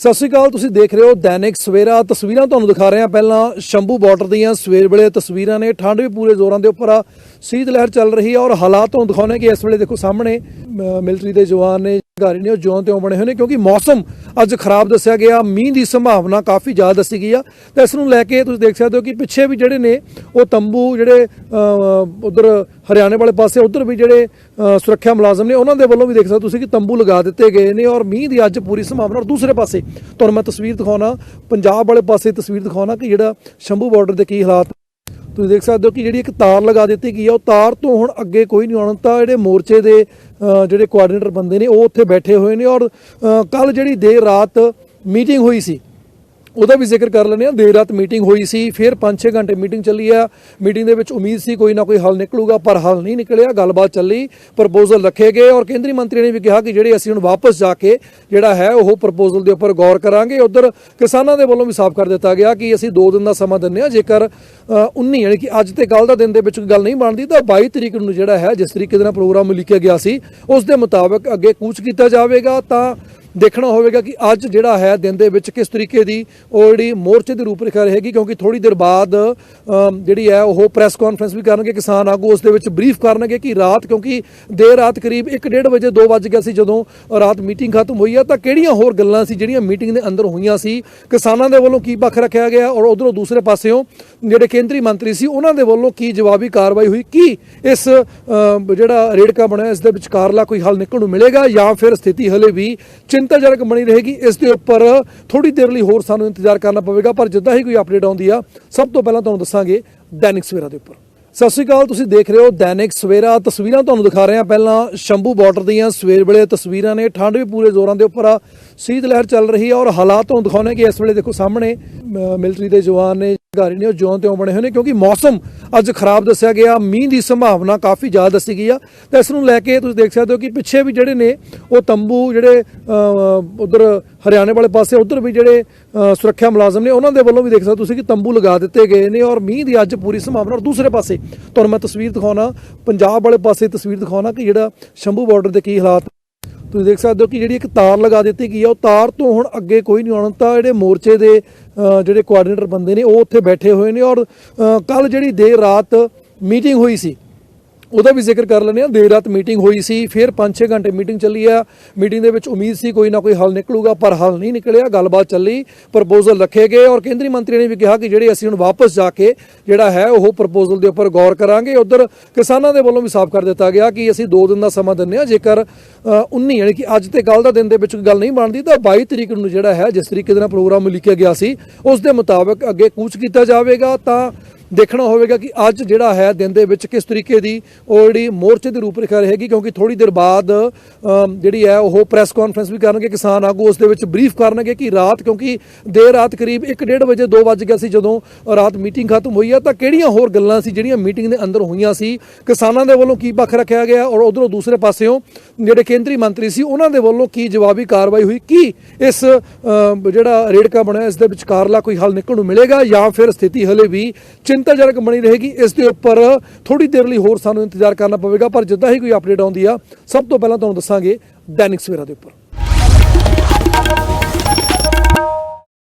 ਸਤਿ ਸ਼੍ਰੀ ਅਕਾਲ, ਤੁਸੀਂ ਦੇਖ ਰਹੇ ਹੋ ਦੈਨਿਕ ਸਵੇਰਾ। ਤਸਵੀਰਾਂ ਤੁਹਾਨੂੰ ਦਿਖਾ ਰਹੇ ਹਾਂ। ਪਹਿਲਾਂ ਸ਼ੰਭੂ ਬਾਰਡਰ ਦੀਆਂ ਸਵੇਰ ਵੇਲੇ ਤਸਵੀਰਾਂ ਨੇ। ਠੰਡ ਵੀ ਪੂਰੇ ਜ਼ੋਰਾਂ ਦੇ ਉੱਪਰ ਆ। ਸੀਤ ਲਹਿਰ ਚੱਲ ਰਹੀ ਹੈ ਔਰ ਹਾਲਾਤ ਤੁਹਾਨੂੰ ਦਿਖਾਉਣੇ ਕਿ ਇਸ ਵੇਲੇ ਦੇਖੋ ਸਾਹਮਣੇ ਮਿਲਟਰੀ ਦੇ ਜਵਾਨ ਨੇ ਅਧਿਕਾਰੀ ਨੇ, ਉਹ ਜਿਉਂ ਤਿਉਂ ਬਣੇ ਹੋਏ ਨੇ, ਕਿਉਂਕਿ ਮੌਸਮ ਅੱਜ ਖਰਾਬ ਦੱਸਿਆ ਗਿਆ, ਮੀਂਹ ਦੀ ਸੰਭਾਵਨਾ ਕਾਫੀ ਜ਼ਿਆਦਾ ਦੱਸੀ ਗਈ ਆ। ਤੇ ਇਸ ਨੂੰ ਲੈ ਕੇ ਤੁਸੀਂ ਦੇਖ ਸਕਦੇ ਹੋ ਕਿ ਪਿੱਛੇ ਵੀ ਜਿਹੜੇ ਨੇ, ਉਹ ਤੰਬੂ ਜਿਹੜੇ ਉਧਰ ਹਰਿਆਣੇ ਵਾਲੇ ਪਾਸੇ, ਉਧਰ ਵੀ ਜਿਹੜੇ ਸੁਰੱਖਿਆ ਮੁਲਾਜ਼ਮ ਨੇ, ਉਹਨਾਂ ਦੇ ਵੱਲੋਂ ਵੀ ਦੇਖ ਸਕਦੇ ਹੋ ਤੁਸੀਂ ਕਿ ਤੰਬੂ ਲਗਾ ਦਿੱਤੇ ਗਏ ਨੇ ਔਰ ਮੀਂਹ ਦੀ ਅੱਜ ਪੂਰੀ ਸੰਭਾਵਨਾ। ਔਰ ਦੂਸਰੇ ਪਾਸੇ, ਤੁਹਾਨੂੰ ਮੈਂ ਤਸਵੀਰ ਦਿਖਾਉਣਾ, ਪੰਜਾਬ ਵਾਲੇ ਪਾਸੇ ਤਸਵੀਰ ਦਿਖਾਉਣਾ ਕਿ ਜਿਹੜਾ ਸ਼ੰਭੂ ਬਾਰਡਰ ਦੇ ਕੀ ਹਾਲਾਤ ਤੁਸੀਂ ਦੇਖ ਸਕਦੇ ਹੋ ਕਿ ਜਿਹੜੀ ਇੱਕ ਤਾਰ ਲਗਾ ਦਿੱਤੀ ਗਈ ਆ, ਉਹ ਤਾਰ ਤੋਂ ਹੁਣ ਅੱਗੇ ਕੋਈ ਨਹੀਂ ਆਉਣਾ, ਤਾਂ ਜਿਹੜੇ ਮੋਰਚੇ ਦੇ ਜਿਹੜੇ ਕੋਆਰਡੀਨੇਟਰ ਬੰਦੇ ਨੇ, ਉਹ ਉੱਥੇ ਬੈਠੇ ਹੋਏ ਨੇ ਔਰ ਕੱਲ ਜਿਹੜੀ ਦੇਰ ਰਾਤ ਮੀਟਿੰਗ ਹੋਈ ਸੀ ਉਹਦਾ ਵੀ ਜ਼ਿਕਰ ਕਰ ਲੈਂਦੇ ਆ ਦੇਰ ਰਾਤ ਮੀਟਿੰਗ ਹੋਈ ਸੀ ਫਿਰ 5-6 ਘੰਟੇ ਮੀਟਿੰਗ ਚੱਲੀ ਆ। ਮੀਟਿੰਗ ਦੇ ਵਿੱਚ ਉਮੀਦ ਸੀ ਕੋਈ ਨਾ ਕੋਈ ਹੱਲ ਨਿਕਲੂਗਾ ਪਰ ਹੱਲ ਨਹੀਂ ਨਿਕਲਿਆ। ਗੱਲਬਾਤ ਚੱਲੀ ਪ੍ਰਪੋਜ਼ਲ ਰੱਖੇ ਗਏ ਔਰ ਕੇਂਦਰੀ ਮੰਤਰੀ ਨੇ ਵੀ ਕਿਹਾ ਕਿ ਜਿਹੜੇ ਅਸੀਂ ਹੁਣ ਵਾਪਸ ਜਾ ਕੇ ਜਿਹੜਾ ਹੈ ਉਹ ਪ੍ਰਪੋਜ਼ਲ ਦੇ ਉੱਪਰ ਗੌਰ ਕਰਾਂਗੇ। ਉਧਰ ਕਿਸਾਨਾਂ ਦੇ ਵੱਲੋਂ ਵੀ ਸਾਫ਼ ਕਰ ਦਿੱਤਾ ਗਿਆ ਕਿ ਅਸੀਂ 2 ਦਿਨ ਦਾ ਸਮਾਂ ਦਿੰਦੇ ਆ ਜੇਕਰ ਅ, 19 ਯਾਨੀ ਕਿ ਅੱਜ ਤੇ ਕੱਲ ਦਾ ਦਿਨ ਦੇ ਵਿੱਚ ਗੱਲ ਨਹੀਂ ਬਣਦੀ ਤਾਂ 22 ਤਰੀਕ ਨੂੰ ਜਿਹੜਾ ਹੈ ਜਿਸ ਤਰੀਕੇ ਦੇ ਨਾਲ ਪ੍ਰੋਗਰਾਮ ਲਿਖਿਆ ਗਿਆ ਸੀ ਉਸ ਦੇ ਮੁਤਾਬਕ ਅੱਗੇ ਕੂਚ ਕੀਤਾ ਜਾਵੇਗਾ। ਤਾਂ ਦੇਖਣਾ ਹੋਵੇਗਾ ਕਿ ਅੱਜ ਜਿਹੜਾ ਹੈ ਦਿਨ ਦੇ ਵਿੱਚ ਕਿਸ ਤਰੀਕੇ ਦੀ ਉਹ ਜਿਹੜੀ ਮੋਰਚੇ ਦੀ ਰੂਪਰੇਖਾ ਰਹੇਗੀ, ਕਿਉਂਕਿ ਥੋੜੀ ਦੇਰ ਬਾਅਦ ਜਿਹੜੀ ਹੈ ਉਹ ਪ੍ਰੈਸ ਕਾਨਫਰੰਸ ਵੀ ਕਰਨਗੇ, ਕਿਸਾਨ ਆਗੂ ਉਸ ਦੇ ਵਿੱਚ ਬਰੀਫ ਕਰਨਗੇ ਕਿ ਰਾਤ, ਕਿਉਂਕਿ ਦੇਰ ਰਾਤ ਕਰੀਬ 1:30 ਵਜੇ 2 ਵਜ ਗਿਆ ਸੀ ਜਦੋਂ ਰਾਤ ਮੀਟਿੰਗ ਖਤਮ ਹੋਈ ਆ ਤਾਂ ਕਿਹੜੀਆਂ ਹੋਰ ਗੱਲਾਂ ਸੀ ਜਿਹੜੀਆਂ ਮੀਟਿੰਗ ਦੇ ਅੰਦਰ ਹੋਈਆਂ ਸੀ? ਕਿਸਾਨਾਂ ਦੇ ਵੱਲੋਂ ਕੀ ਪੱਖ ਰੱਖਿਆ ਗਿਆ ਔਰ ਉਧਰੋਂ ਦੂਸਰੇ ਪਾਸਿਓਂ ਜਿਹੜੇ ਕੇਂਦਰੀ ਮੰਤਰੀ ਸੀ, ਉਹਨਾਂ ਦੇ ਵੱਲੋਂ ਕੀ ਜਵਾਬੀ ਕਾਰਵਾਈ ਹੋਈ? ਕੀ ਇਸ ਜਿਹੜਾ ਰੇੜਕਾ ਬਣਿਆ, ਇਸ ਦੇ ਵਿਚਕਾਰਲਾ ਕੋਈ ਹੱਲ ਨਿਕਲਣ ਨੂੰ ਮਿਲੇਗਾ ਜਾਂ ਫਿਰ ਸਥਿਤੀ ਹਲੇ ਵੀ ਚਿੰਤਾਜਨਕ ਬਣੀ ਰਹੇਗੀ। ਇਸ ਦੇ ਉੱਪਰ ਥੋੜੀ ਦੇਰ ਲਈ ਹੋਰ ਸਾਨੂੰ ਇੰਤਜ਼ਾਰ ਕਰਨਾ ਪਵੇਗਾ, ਪਰ ਜਿੱਦਾਂ ਹੀ ਕੋਈ ਅਪਡੇਟ ਆਉਂਦੀ ਆ, ਸਭ ਤੋਂ ਪਹਿਲਾਂ ਤੁਹਾਨੂੰ ਦੱਸਾਂਗੇ ਦੈਨਿਕ ਸਵੇਰਾ ਦੇ ਉੱਪਰ। ਸਤਿ ਸ਼੍ਰੀ ਅਕਾਲ, ਤੁਸੀਂ ਦੇਖ ਰਹੇ ਹੋ ਦੈਨਿਕ ਸਵੇਰਾ। ਤਸਵੀਰਾਂ ਤੁਹਾਨੂੰ ਦਿਖਾ ਰਹੇ ਹਾਂ ਪਹਿਲਾਂ ਸ਼ੰਭੂ ਬਾਰਡਰ ਦੀਆਂ। ਸਵੇਰ ਵੇਲੇ ਤਸਵੀਰਾਂ ਨੇ, ਠੰਡ ਵੀ ਪੂਰੇ ਜ਼ੋਰਾਂ ਦੇ ਉੱਪਰ ਆ। ਸੀਤ ਲਹਿਰ ਚੱਲ ਰਹੀ ਹੈ ਔਰ ਹਾਲਾਤ ਤੁਹਾਨੂੰ ਦਿਖਾਉਣੇ ਕਿ ਇਸ ਵੇਲੇ ਦੇਖੋ ਸਾਹਮਣੇ ਮਿਲਟਰੀ ਦੇ ਜਵਾਨ ਨੇ, ਅਧਿਕਾਰੀ ਨੇ ਉਹ ਜਿਉਂ ਤਿਉਂ ਬਣੇ ਹੋਏ ਨੇ ਕਿਉਂਕਿ ਮੌਸਮ ਅੱਜ ਖਰਾਬ ਦੱਸਿਆ ਗਿਆ, ਮੀਂਹ ਦੀ ਸੰਭਾਵਨਾ ਕਾਫੀ ਜ਼ਿਆਦਾ ਦੱਸੀ ਗਈ ਆ। ਤੇ ਇਸ ਨੂੰ ਲੈ ਕੇ ਤੁਸੀਂ ਦੇਖ ਸਕਦੇ ਹੋ ਕਿ ਪਿੱਛੇ ਵੀ ਜਿਹੜੇ ਨੇ, ਉਹ ਤੰਬੂ ਜਿਹੜੇ ਉਧਰ ਹਰਿਆਣੇ ਵਾਲੇ ਪਾਸੇ, ਉਧਰ ਵੀ ਜਿਹੜੇ ਸੁਰੱਖਿਆ ਮੁਲਾਜ਼ਮ ਨੇ, ਉਹਨਾਂ ਦੇ ਵੱਲੋਂ ਵੀ ਦੇਖ ਸਕਦੇ ਹੋ ਤੁਸੀਂ ਕਿ ਤੰਬੂ ਲਗਾ ਦਿੱਤੇ ਗਏ ਨੇ ਔਰ ਮੀਂਹ ਦੀ ਅੱਜ ਪੂਰੀ ਸੰਭਾਵਨਾ। ਔਰ ਦੂਸਰੇ ਪਾਸੇ, ਤੁਹਾਨੂੰ ਮੈਂ ਤਸਵੀਰ ਦਿਖਾਉਣਾ, ਪੰਜਾਬ ਵਾਲੇ ਪਾਸੇ ਤਸਵੀਰ ਦਿਖਾਉਣਾ ਕਿ ਜਿਹੜਾ ਸ਼ੰਭੂ ਬਾਰਡਰ ਦੇ ਕੀ ਹਾਲਾਤ ਤੁਸੀਂ ਦੇਖ ਸਕਦੇ ਹੋ ਕਿ ਜਿਹੜੀ ਇੱਕ ਤਾਰ ਲਗਾ ਦਿੱਤੀ ਗਈ ਆ, ਉਹ ਤਾਰ ਤੋਂ ਹੁਣ ਅੱਗੇ ਕੋਈ ਨਹੀਂ ਆਉਣ, ਤਾਂ ਜਿਹੜੇ ਮੋਰਚੇ ਦੇ ਜਿਹੜੇ ਕੋਆਰਡੀਨੇਟਰ ਬੰਦੇ ਨੇ, ਉਹ ਉੱਥੇ ਬੈਠੇ ਹੋਏ ਨੇ ਔਰ ਕੱਲ ਜਿਹੜੀ ਦੇਰ ਰਾਤ ਮੀਟਿੰਗ ਹੋਈ ਸੀ ਉਹਦਾ ਵੀ ਜ਼ਿਕਰ ਕਰ ਲੈਂਦੇ ਆ ਦੇਰ ਰਾਤ ਮੀਟਿੰਗ ਹੋਈ ਸੀ ਫਿਰ 5-6 ਘੰਟੇ ਮੀਟਿੰਗ ਚੱਲੀ ਆ। ਮੀਟਿੰਗ ਦੇ ਵਿੱਚ ਉਮੀਦ ਸੀ ਕੋਈ ਨਾ ਕੋਈ ਹੱਲ ਨਿਕਲੂਗਾ ਪਰ ਹੱਲ ਨਹੀਂ ਨਿਕਲਿਆ। ਗੱਲਬਾਤ ਚੱਲੀ ਪ੍ਰਪੋਜ਼ਲ ਰੱਖੇ ਗਏ ਔਰ ਕੇਂਦਰੀ ਮੰਤਰੀ ਨੇ ਵੀ ਕਿਹਾ ਕਿ ਜਿਹੜੇ ਅਸੀਂ ਹੁਣ ਵਾਪਸ ਜਾ ਕੇ ਜਿਹੜਾ ਹੈ ਉਹ ਪ੍ਰਪੋਜ਼ਲ ਦੇ ਉੱਪਰ ਗੌਰ ਕਰਾਂਗੇ। ਉਧਰ ਕਿਸਾਨਾਂ ਦੇ ਵੱਲੋਂ ਵੀ ਸਾਫ਼ ਕਰ ਦਿੱਤਾ ਗਿਆ ਕਿ ਅਸੀਂ 2 ਦਿਨ ਦਾ ਸਮਾਂ ਦਿੰਦੇ ਆ ਜੇਕਰ ਅ, 19 ਯਾਨੀ ਕਿ ਅੱਜ ਤੇ ਕੱਲ ਦਾ ਦਿਨ ਦੇ ਵਿੱਚ ਗੱਲ ਨਹੀਂ ਬਣਦੀ ਤਾਂ 22 ਤਰੀਕ ਨੂੰ ਜਿਹੜਾ ਹੈ ਜਿਸ ਤਰੀਕੇ ਦੇ ਨਾਲ ਪ੍ਰੋਗਰਾਮ ਲਿਖਿਆ ਗਿਆ ਸੀ ਉਸ ਦੇ ਮੁਤਾਬਕ ਅੱਗੇ ਕੂਚ ਕੀਤਾ ਜਾਵੇਗਾ। ਤਾਂ ਦੇਖਣਾ ਹੋਵੇਗਾ ਕਿ ਅੱਜ ਜਿਹੜਾ ਹੈ ਦਿਨ ਦੇ ਵਿੱਚ ਕਿਸ ਤਰੀਕੇ ਦੀ ਉਹ ਜਿਹੜੀ ਮੋਰਚੇ ਦੀ ਰੂਪਰੇਖਾ ਰਹੇਗੀ, ਕਿਉਂਕਿ ਥੋੜੀ ਦੇਰ ਬਾਅਦ ਜਿਹੜੀ ਹੈ ਉਹ ਪ੍ਰੈਸ ਕਾਨਫਰੰਸ ਵੀ ਕਰਨਗੇ, ਕਿਸਾਨ ਆਗੂ ਉਸ ਦੇ ਵਿੱਚ ਬਰੀਫ ਕਰਨਗੇ ਕਿ ਰਾਤ, ਕਿਉਂਕਿ ਦੇਰ ਰਾਤ ਕਰੀਬ 1:30 ਵਜੇ 2 ਵਜ ਗਿਆ ਸੀ ਜਦੋਂ ਰਾਤ ਮੀਟਿੰਗ ਖਤਮ ਹੋਈ ਆ, ਤਾਂ ਕਿਹੜੀਆਂ ਹੋਰ ਗੱਲਾਂ ਸੀ ਜਿਹੜੀਆਂ ਮੀਟਿੰਗ ਦੇ ਅੰਦਰ ਹੋਈਆਂ ਸੀ? ਕਿਸਾਨਾਂ ਦੇ ਵੱਲੋਂ ਕੀ ਪੱਖ ਰੱਖਿਆ ਗਿਆ? ਔਰ ਉਧਰੋਂ ਦੂਸਰੇ ਪਾਸਿਓਂ ਜਿਹੜੇ ਕੇਂਦਰੀ ਮੰਤਰੀ ਸੀ, ਉਹਨਾਂ ਦੇ ਵੱਲੋਂ ਕੀ ਜਵਾਬੀ ਕਾਰਵਾਈ ਹੋਈ? ਕੀ ਇਸ ਜਿਹੜਾ ਰੇੜਕਾ ਬਣਿਆ, ਇਸ ਦੇ ਵਿਚਕਾਰਲਾ ਕੋਈ ਹੱਲ ਨਿਕਲਣ ਨੂੰ ਮਿਲੇਗਾ ਜਾਂ ਫਿਰ ਸਥਿਤੀ ਹਲੇ ਵੀ ਚਿੰਤਾਜਨਕ ਬਣੀ ਰਹੇਗੀ। ਇਸ ਦੇ ਉੱਪਰ ਥੋੜੀ ਦੇਰ ਲਈ ਹੋਰ ਸਾਨੂੰ ਇੰਤਜ਼ਾਰ ਕਰਨਾ ਪਵੇਗਾ, ਪਰ ਜਿੱਦਾਂ ਹੀ ਕੋਈ ਅਪਡੇਟ ਆਉਂਦੀ ਆ, ਸਭ ਤੋਂ ਪਹਿਲਾਂ ਤੁਹਾਨੂੰ ਦੱਸਾਂਗੇ ਦੈਨਿਕ ਸਵੇਰਾ ਦੇ ਉੱਪਰ।